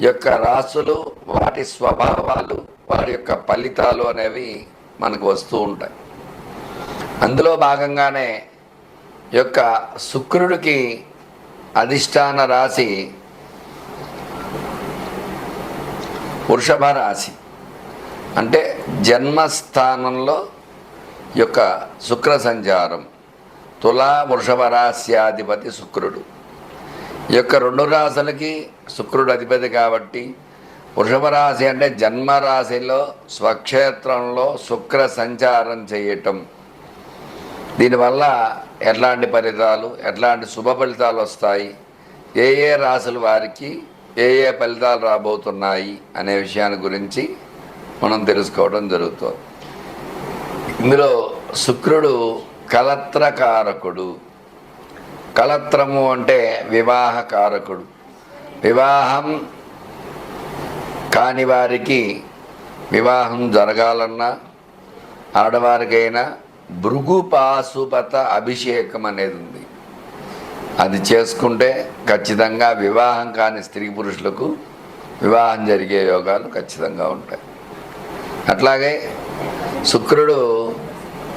యొక్క రాసులు వాటి స్వభావాలు వారి యొక్క ఫలితాలు అనేవి మనకు వస్తూ ఉంటాయి. అందులో భాగంగానే యొక్క శుక్రుడికి అధిష్టాన రాశి వృషభ రాశి. అంటే జన్మస్థానంలో యొక్క శుక్ర సంచారం. తులా వృషభ రాశ్యాధిపతి శుక్రుడు. యొక్క రెండు రాశులకి శుక్రుడు అధిపతి కాబట్టి వృషభ రాశి అంటే జన్మరాశిలో స్వక్షేత్రంలో శుక్ర సంచారం చేయటం. దీనివల్ల ఎట్లాంటి ఫలితాలు ఎట్లాంటి శుభ ఫలితాలు వస్తాయి ఏ ఏ రాశుల వారికి ఏ ఏ ఫలితాలు రాబోతున్నాయి అనే విషయాన్ని గురించి మనం తెలుసుకోవడం జరుగుతుంది. ఇందులో శుక్రుడు కలత్రకారకుడు కలత్రము అంటే వివాహ కారకుడు వివాహం కాని వారికి వివాహం జరగాలన్నా ఆడవారికైనా భృగు పాశుపత అభిషేకం అనేది ఉంది. అది చేసుకుంటే ఖచ్చితంగా వివాహం కాని స్త్రీ పురుషులకు వివాహం జరిగే యోగాలు ఖచ్చితంగా ఉంటాయి. అట్లాగే శుక్రుడు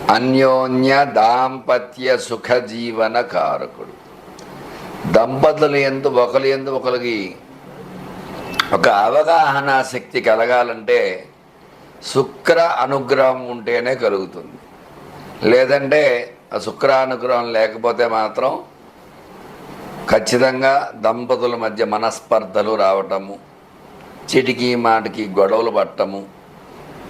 అన్యోన్య దాంపత్య సుఖజీవన కారకుడు దంపతులు ఎందు ఒకరి ఎందు ఒకరికి ఒక అవగాహన శక్తి కలగాలంటే శుక్ర అనుగ్రహం ఉంటేనే కలుగుతుంది. లేదంటే ఆ శుక్ర అనుగ్రహం లేకపోతే మాత్రం ఖచ్చితంగా దంపతుల మధ్య మనస్పర్ధలు రావటము చిటికీ మాటికి గొడవలు పట్టము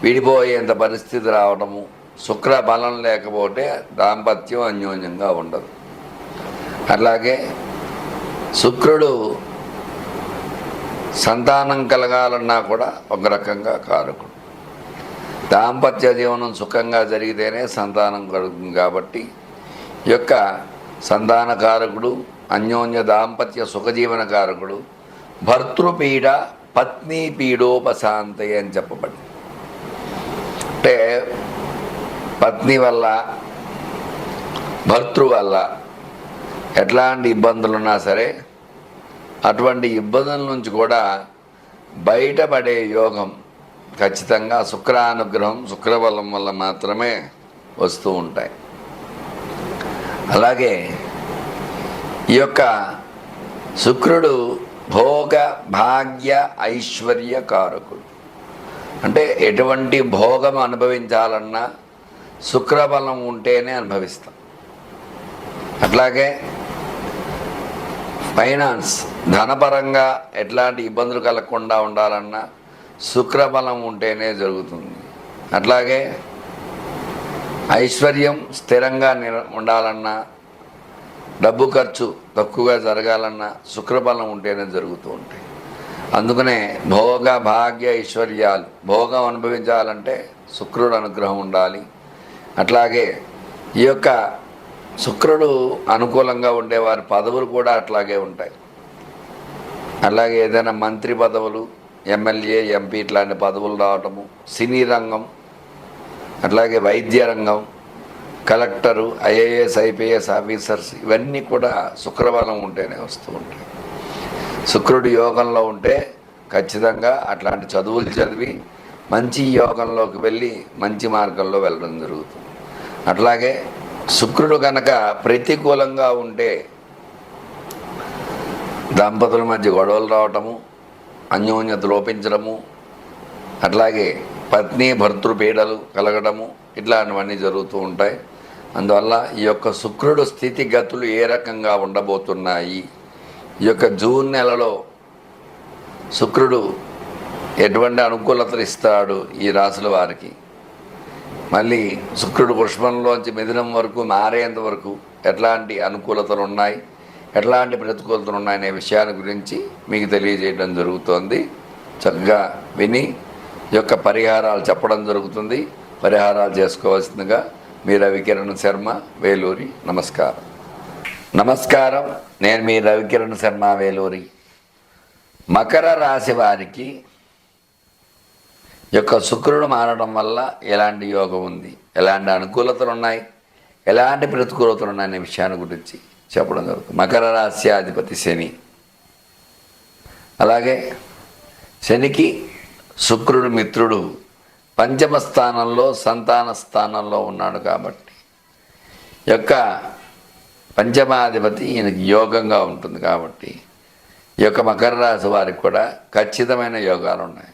విడిపోయేంత పరిస్థితి రావటము శుక్ర బలం లేకపోతే దాంపత్యం అన్యోన్యంగా ఉండదు. అలాగే శుక్రుడు సంతానం కలగాలన్నా కూడా ఒక రకంగా కారకుడు. దాంపత్య జీవనం సుఖంగా జరిగితేనే సంతానం కలుగుతుంది కాబట్టి యొక్క సంతాన కారకుడు అన్యోన్య దాంపత్య సుఖజీవన కారకుడు భర్తృపీడ పత్ని పీడోపశాంతి అని చెప్పబడింది. అంటే పత్ని వల్ల భర్తృ వల్ల ఎట్లాంటి ఇబ్బందులు ఉన్నా సరే అటువంటి ఇబ్బందుల నుంచి కూడా బయటపడే యోగం ఖచ్చితంగా శుక్రానుగ్రహం శుక్రబలం వల్ల మాత్రమే వస్తూ ఉంటాయి. అలాగే ఈ యొక్క శుక్రుడు భోగ భాగ్య ఐశ్వర్య కారకుడు. అంటే ఎటువంటి భోగం అనుభవించాలన్నా శుక్రబలం ఉంటేనే అనుభవిస్తాం. అట్లాగే ఫైనాన్స్ ధనపరంగా ఎట్లాంటి ఇబ్బందులు కలగకుండా ఉండాలన్నా శుక్రబలం ఉంటేనే జరుగుతుంది. అట్లాగే ఐశ్వర్యం స్థిరంగా ఉండాలన్నా డబ్బు ఖర్చు తక్కువగా జరగాలన్నా శుక్రబలం ఉంటేనే జరుగుతూ ఉంటాయి. అందుకనే భోగ భాగ్య ఐశ్వర్యాలు భోగం అనుభవించాలంటే శుక్రుడు అనుగ్రహం ఉండాలి. అట్లాగే ఈ యొక్క శుక్రుడు అనుకూలంగా ఉండే వారి పదవులు కూడా అట్లాగే ఉంటాయి. అలాగే ఏదైనా మంత్రి పదవులు ఎమ్మెల్యే ఎంపీ ఇట్లాంటి పదవులు రావటము సినీ రంగం అట్లాగే వైద్య రంగం కలెక్టరు ఐఏఎస్ ఐపీఎస్ ఆఫీసర్స్ ఇవన్నీ కూడా శుక్రబలం ఉంటేనే వస్తూ ఉంటాయి. శుక్రుడు యోగంలో ఉంటే ఖచ్చితంగా అట్లాంటి చదువులు చదివి మంచి యోగంలోకి వెళ్ళి మంచి మార్గంలో వెళ్ళడం జరుగుతుంది. అట్లాగే శుక్రుడు కనుక ప్రతికూలంగా ఉంటే దంపతుల మధ్య గొడవలు రావటము అన్యోన్యత లోపించడము అట్లాగే పత్ని భర్తృ పీడలు కలగడము ఇట్లాంటివన్నీ జరుగుతూ ఉంటాయి. అందువల్ల ఈ యొక్క శుక్రుడు స్థితిగతులు ఏ రకంగా ఉండబోతున్నాయి? ఈ యొక్క జూన్ నెలలో శుక్రుడు ఎటువంటి అనుకూలతలు ఇస్తాడు ఈ రాశుల వారికి? మళ్ళీ శుక్రుడు పుష్పంలోంచి మిథునం వరకు మారేంత వరకు ఎట్లాంటి అనుకూలతలు ఉన్నాయి? ఎట్లాంటి ప్రతికూలతలు ఉన్నాయనే విషయాల గురించి మీకు తెలియజేయడం జరుగుతోంది. చక్కగా విని యొక్క పరిహారాలు చెప్పడం జరుగుతుంది. పరిహారాలు చేసుకోవాల్సిందిగా మీ రవికిరణ్ శర్మ వేలూరి నమస్కారం. నమస్కారం. నేను మీ రవికిరణ్ శర్మ వేలూరి. మకర రాశి వారికి యొక్క శుక్రుడు మారడం వల్ల ఎలాంటి యోగం ఉంది? ఎలాంటి అనుకూలతలు ఉన్నాయి ఎలాంటి ప్రతికూలతలు ఉన్నాయనే విషయాన్ని గురించి చెప్పడం జరుగుతుంది. మకర రాశ్యాధిపతి శని. అలాగే శనికి శుక్రుడు మిత్రుడు పంచమ స్థానంలో సంతాన స్థానంలో ఉన్నాడు కాబట్టి యొక్క పంచమాధిపతి ఈయనకి యోగంగా ఉంటుంది కాబట్టి ఈ యొక్క మకర రాశి వారికి కూడా ఖచ్చితమైన యోగాలు ఉన్నాయి.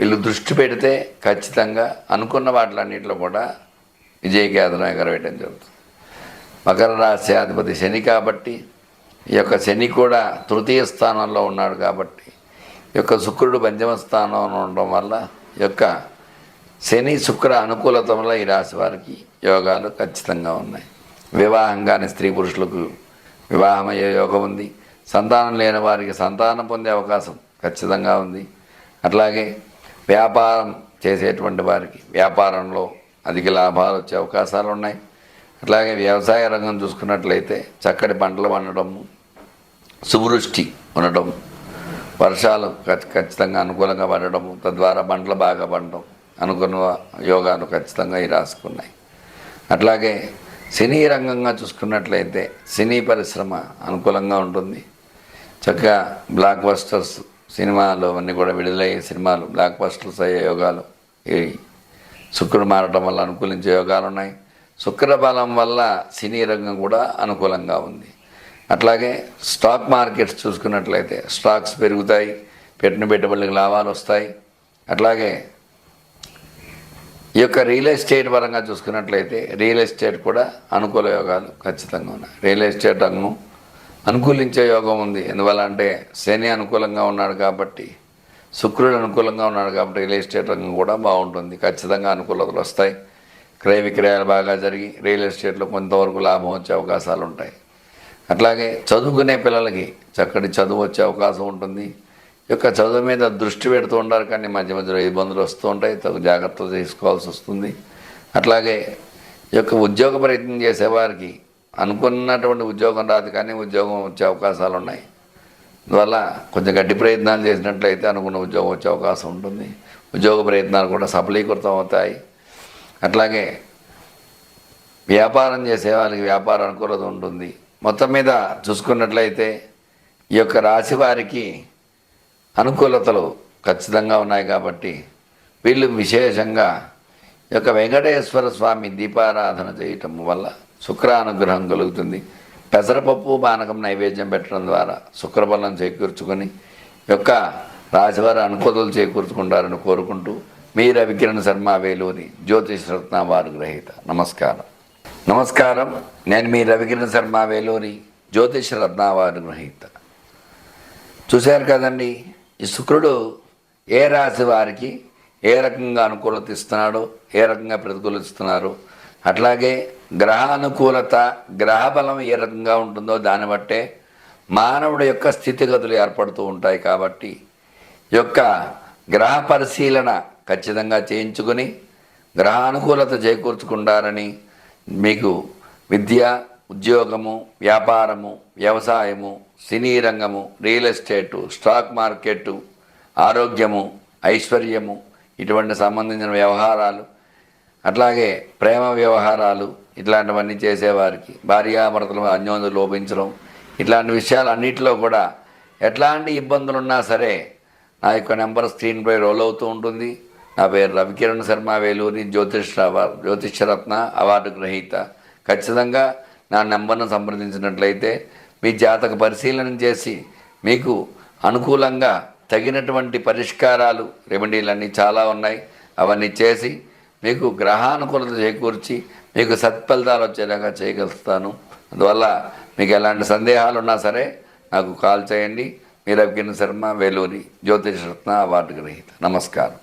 వీళ్ళు దృష్టి పెడితే ఖచ్చితంగా అనుకున్న వాటిలన్నింటిలో కూడా విజయకేతనం ఎగరవేయడం జరుగుతుంది. మకర రాశి అధిపతి శని కాబట్టి ఈ యొక్క శని కూడా తృతీయ స్థానంలో ఉన్నాడు కాబట్టి ఈ యొక్క శుక్రుడు పంచమ స్థానంలో ఉండడం వల్ల ఈ యొక్క శని శుక్ర అనుకూలత వల్ల ఈ రాశి వారికి యోగాలు ఖచ్చితంగా ఉన్నాయి. వివాహం కాని స్త్రీ పురుషులకు వివాహం అయ్యే యోగం ఉంది. సంతానం లేని వారికి సంతానం పొందే అవకాశం ఖచ్చితంగా ఉంది. అట్లాగే వ్యాపారం చేసేటువంటి వారికి వ్యాపారంలో అధిక లాభాలు వచ్చే అవకాశాలు ఉన్నాయి. అట్లాగే వ్యవసాయ రంగం చూసుకున్నట్లయితే చక్కటి పంటలు పండడము సువృష్టి ఉండడం వర్షాలు ఖచ్చితంగా అనుకూలంగా పడడము తద్వారా పంటలు బాగా పండడం అనుకున్న యోగాలు ఖచ్చితంగా ఈ రాసుకున్నాయి అట్లాగే సినీ రంగంగా చూసుకున్నట్లయితే సినీ పరిశ్రమ అనుకూలంగా ఉంటుంది. చక్కగా బ్లాక్ బస్టర్స్ సినిమాలు అన్నీ కూడా విడుదలయ్యే సినిమాలు బ్లాక్ బస్టర్స్ అయ్యే యోగాలు. ఈ శుక్రుడు మారడం వల్ల అనుకూలించే యోగాలు ఉన్నాయి. శుక్ర బలం వల్ల సినీ రంగం కూడా అనుకూలంగా ఉంది. అట్లాగే స్టాక్ మార్కెట్స్ చూసుకున్నట్లయితే స్టాక్స్ పెరుగుతాయి పెట్టిన పెట్టుబడులకు లాభాలు వస్తాయి. అట్లాగే ఈ యొక్క రియల్ ఎస్టేట్ పరంగా చూసుకున్నట్లయితే రియల్ ఎస్టేట్ కూడా అనుకూల యోగాలు ఖచ్చితంగా ఉన్నాయి. రియల్ ఎస్టేట్ రంగం అనుకూలించే యోగం ఉంది. ఎందువల్ల అంటే శని అనుకూలంగా ఉన్నాడు కాబట్టి శుక్రుడు అనుకూలంగా ఉన్నాడు కాబట్టి రియల్ ఎస్టేట్ రంగం కూడా బాగుంటుంది. ఖచ్చితంగా అనుకూలతలు వస్తాయి. క్రయ విక్రయాలు బాగా జరిగి రియల్ ఎస్టేట్లో కొంతవరకు లాభం వచ్చే అవకాశాలు ఉంటాయి. అట్లాగే చదువుకునే పిల్లలకి చక్కటి చదువు వచ్చే అవకాశం ఉంటుంది. యొక్క చదువు మీద దృష్టి పెడుతూ ఉంటారు కానీ మధ్య మధ్యలో ఇబ్బందులు వస్తూ ఉంటాయి. తగు జాగ్రత్తలు తీసుకోవాల్సి వస్తుంది. అట్లాగే ఈ యొక్క ఉద్యోగ ప్రయత్నం చేసేవారికి అనుకున్నటువంటి ఉద్యోగం రాదు కానీ ఉద్యోగం వచ్చే అవకాశాలు ఉన్నాయి. అందువల్ల కొంచెం గట్టి ప్రయత్నాలు చేసినట్లయితే అనుకున్న ఉద్యోగం వచ్చే అవకాశం ఉంటుంది. ఉద్యోగ ప్రయత్నాలు కూడా సఫలీకృతం అవుతాయి. అట్లాగే వ్యాపారం చేసే వాళ్ళకి వ్యాపార అనుకూలత ఉంటుంది. మొత్తం మీద చూసుకున్నట్లయితే ఈ యొక్క రాశి వారికి అనుకూలతలు ఖచ్చితంగా ఉన్నాయి కాబట్టి వీళ్ళు విశేషంగా ఈ యొక్క వెంకటేశ్వర స్వామి దీపారాధన చేయటం వల్ల శుక్ర అనుగ్రహం కలుగుతుంది. పెసరపప్పు పానకం నైవేద్యం పెట్టడం ద్వారా శుక్రబలం చేకూర్చుకొని యొక్క రాశివారి అనుకూలతలు చేకూర్చుకుంటారని కోరుకుంటూ మీ రవికిరణ్ శర్మ వేలూరి జ్యోతిష్ రత్న వారు గ్రహీత. నమస్కారం. నమస్కారం. నేను మీ రవికిరణ్ శర్మ వేలూరి జ్యోతిష్ రత్న వారు గ్రహీత. చూశారు కదండి ఈ శుక్రుడు ఏ రాశి వారికి ఏ రకంగా అనుకూలత ఇస్తున్నాడో ఏ రకంగా ప్రతికూలిస్తున్నారో అట్లాగే గ్రహానుకూలత గ్రహ బలం ఏ రకంగా ఉంటుందో దాన్ని బట్టే మానవుడి యొక్క స్థితిగతులు ఏర్పడుతూ ఉంటాయి కాబట్టి యొక్క గ్రహ పరిశీలన ఖచ్చితంగా చేయించుకుని గ్రహానుకూలత చేకూర్చుకుంటారని మీకు విద్య ఉద్యోగము వ్యాపారము వ్యవసాయము సినీ రంగము రియల్ ఎస్టేటు స్టాక్ మార్కెట్ ఆరోగ్యము ఐశ్వర్యము ఇటువంటి సంబంధించిన వ్యవహారాలు అట్లాగే ప్రేమ వ్యవహారాలు ఇట్లాంటివన్నీ చేసేవారికి భార్యాభర్తలు అన్యోన్యం లోపించడం ఇట్లాంటి విషయాలు అన్నింటిలో కూడా ఎట్లాంటి ఇబ్బందులు ఉన్నా సరే నా యొక్క నెంబర్ స్క్రీన్పై రోల్ అవుతూ ఉంటుంది. నా పేరు రవికిరణ్ శర్మ వేలూరి జ్యోతిష్ జ్యోతిష్యరత్న అవార్డు గ్రహీత. ఖచ్చితంగా నా నెంబర్ను సంప్రదించినట్లయితే మీ జాతక పరిశీలన చేసి మీకు అనుకూలంగా తగినటువంటి పరిష్కారాలు రెమెడీలన్నీ చాలా ఉన్నాయి. అవన్నీ చేసి మీకు గ్రహానుకూలత చేకూర్చి మీకు సత్ఫలితాలు వచ్చేలాగా చేయగలుగుతాను. అందువల్ల మీకు ఎలాంటి సందేహాలు ఉన్నా సరే నాకు కాల్ చేయండి. మీరు అభికిరణ్ శర్మ వేలూరి జ్యోతిష్ రత్న అవార్డు గ్రహీత. నమస్కారం.